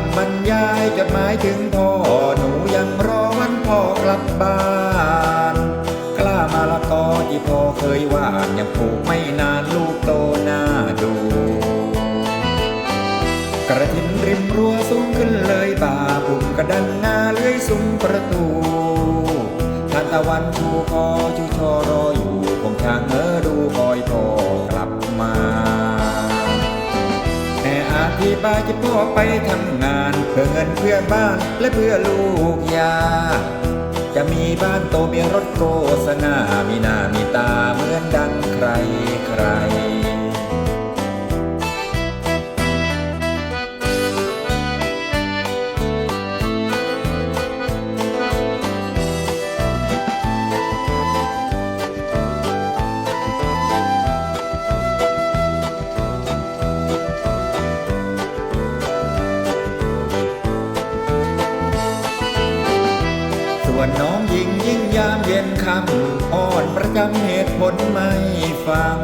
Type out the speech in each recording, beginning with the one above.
ำบรรยายจดหมายถึงพ่อหนูยังรอวันพ่อกลับบ้าน กล้ามาละกอที่พ่อเคยหวานยังปลูกไม่นานลูกโตหน้าดู กระถินริมรั้วสูงขึ้นเลยบ่าปุ่มกระดังงาเลื้อยซุ้มประตูทานตะวันชูคอ ม่ป้าที่พ่อไปทำงาน เพื่อเงินเพื่อบ้านและเพื่อลูกยา จะมีบ้านโตมีรถโฆษณามีหน้ามีตาเหมือนดังใครใคร วนน้องหญิงยิ่งยามเย็นคำอ่อนประจำเหตุผลไม่ฟัง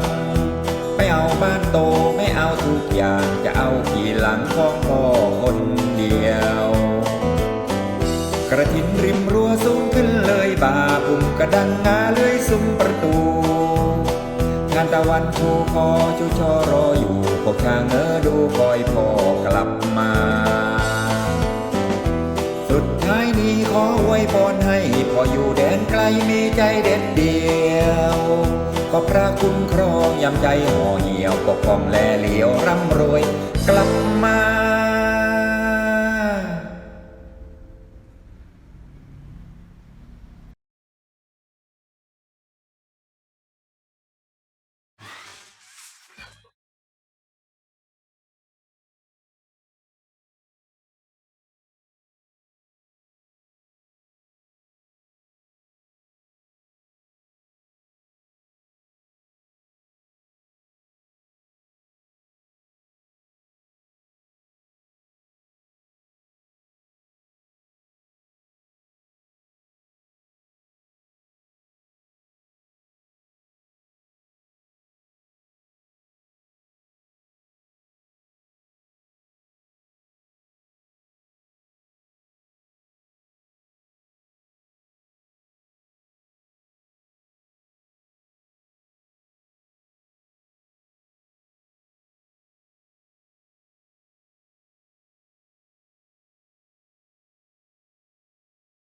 ไม่เอาบ้านโตไม่เอาทุกอย่างจะเอาขี่หลังของพ่อคนเดียว กระถินริมรั้วสูงขึ้นเลยบ่าปุ่มกระดังงาเลื้อยซุ้มประตูงานตะวันชูคอชูชอรออยู่พวกช่างเออดูคอยพ่อกลับมา สุดท้ายนี้ขอไว้พรให้พออยู่แดนไกลมีใจเด็ดเดียว ก็พระคุณครองยำใจห่อเหี่ยวปกป้องแลเหลียวรำ